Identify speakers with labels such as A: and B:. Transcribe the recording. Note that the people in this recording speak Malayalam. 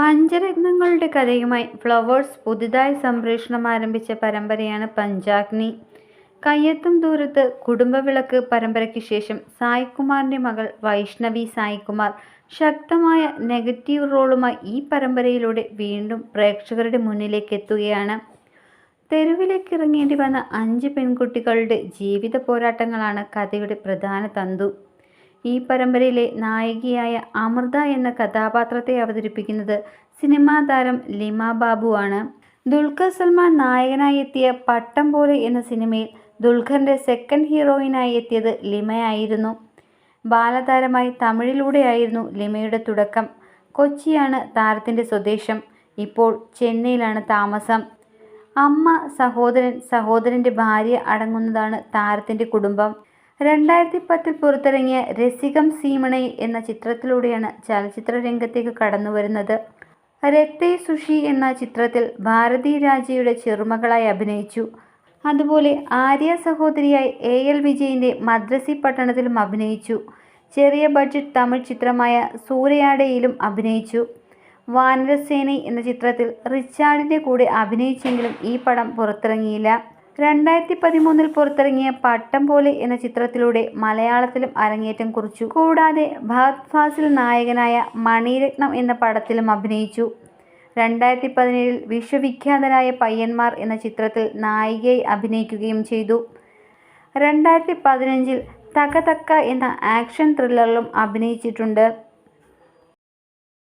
A: പഞ്ചരത്നങ്ങളുടെ കഥയുമായി ഫ്ലവേഴ്സ് പുതുതായി സംപ്രേഷണം ആരംഭിച്ച പരമ്പരയാണ് പഞ്ചാഗ്നി. കയ്യെത്തും ദൂരത്ത് കുടുംബവിളക്ക് പരമ്പരയ്ക്ക് ശേഷം സായികുമാറിന്റെ മകൾ വൈഷ്ണവി സായികുമാർ ശക്തമായ നെഗറ്റീവ് റോളുമായി ഈ പരമ്പരയിലൂടെ വീണ്ടും പ്രേക്ഷകരുടെ മുന്നിലേക്ക് എത്തുകയാണ് തെരുവിലേക്ക് ഇറങ്ങേണ്ടി വന്ന അഞ്ച് പെൺകുട്ടികളുടെ ജീവിത പോരാട്ടങ്ങളാണ് കഥയുടെ പ്രധാന തന്തു. ഈ പരമ്പരയിലെ നായികയായ അമൃത എന്ന കഥാപാത്രത്തെ അവതരിപ്പിക്കുന്നത് സിനിമാ താരം ലിമ ബാബു ആണ്. ദുൽഖർ സൽമാൻ നായകനായി എത്തിയ പട്ടം പോലെ എന്ന സിനിമയിൽ ദുൽഖറിന്റെ സെക്കൻഡ് ഹീറോയിനായി എത്തിയത് ലിമയായിരുന്നു. ബാലതാരമായി തമിഴിലൂടെയായിരുന്നു ലിമയുടെ തുടക്കം. കൊച്ചിയാണ് താരത്തിന്റെ സ്വദേശം. ഇപ്പോൾ ചെന്നൈയിലാണ് താമസം. അമ്മ, സഹോദരൻ, സഹോദരന്റെ ഭാര്യ അടങ്ങുന്നതാണ് താരത്തിന്റെ കുടുംബം. രണ്ടായിരത്തിപ്പത്തിൽ പുറത്തിറങ്ങിയ രസികം സീമണൈ എന്ന ചിത്രത്തിലൂടെയാണ് ചലച്ചിത്ര രംഗത്തേക്ക് കടന്നു വരുന്നത് രത്തെ സുഷി എന്ന ചിത്രത്തിൽ ഭാരതി രാജയുടെ ചെറുമകളായി അഭിനയിച്ചു. അതുപോലെ ആര്യ സഹോദരിയായി എ. എൽ. വിജയിന്റെ മദ്രസി പട്ടണത്തിലും അഭിനയിച്ചു. ചെറിയ ബഡ്ജറ്റ് തമിഴ് ചിത്രമായ സൂര്യാടയിലും അഭിനയിച്ചു. വാനരസേനൈ എന്ന ചിത്രത്തിൽ റിച്ചാർഡിന്റെ കൂടെ അഭിനയിച്ചെങ്കിലും ഈ പടം പുറത്തിറങ്ങിയില്ല. രണ്ടായിരത്തിപ്പതിമൂന്നിൽ പുറത്തിറങ്ങിയ പട്ടം പോലെ എന്ന ചിത്രത്തിലൂടെ മലയാളത്തിലും അരങ്ങേറ്റം കുറിച്ചു. കൂടാതെ ഭഗത് ഫാസിൽ നായകനായ മണിരത്നം എന്ന പടത്തിലും അഭിനയിച്ചു. രണ്ടായിരത്തി പതിനേഴിൽ വിശ്വവിഖ്യാതനായ പയ്യന്മാർ എന്ന ചിത്രത്തിൽ നായികയായി അഭിനയിക്കുകയും ചെയ്തു. രണ്ടായിരത്തി പതിനഞ്ചിൽ തക തക്ക എന്ന ആക്ഷൻ ത്രില്ലറിലും അഭിനയിച്ചിട്ടുണ്ട്.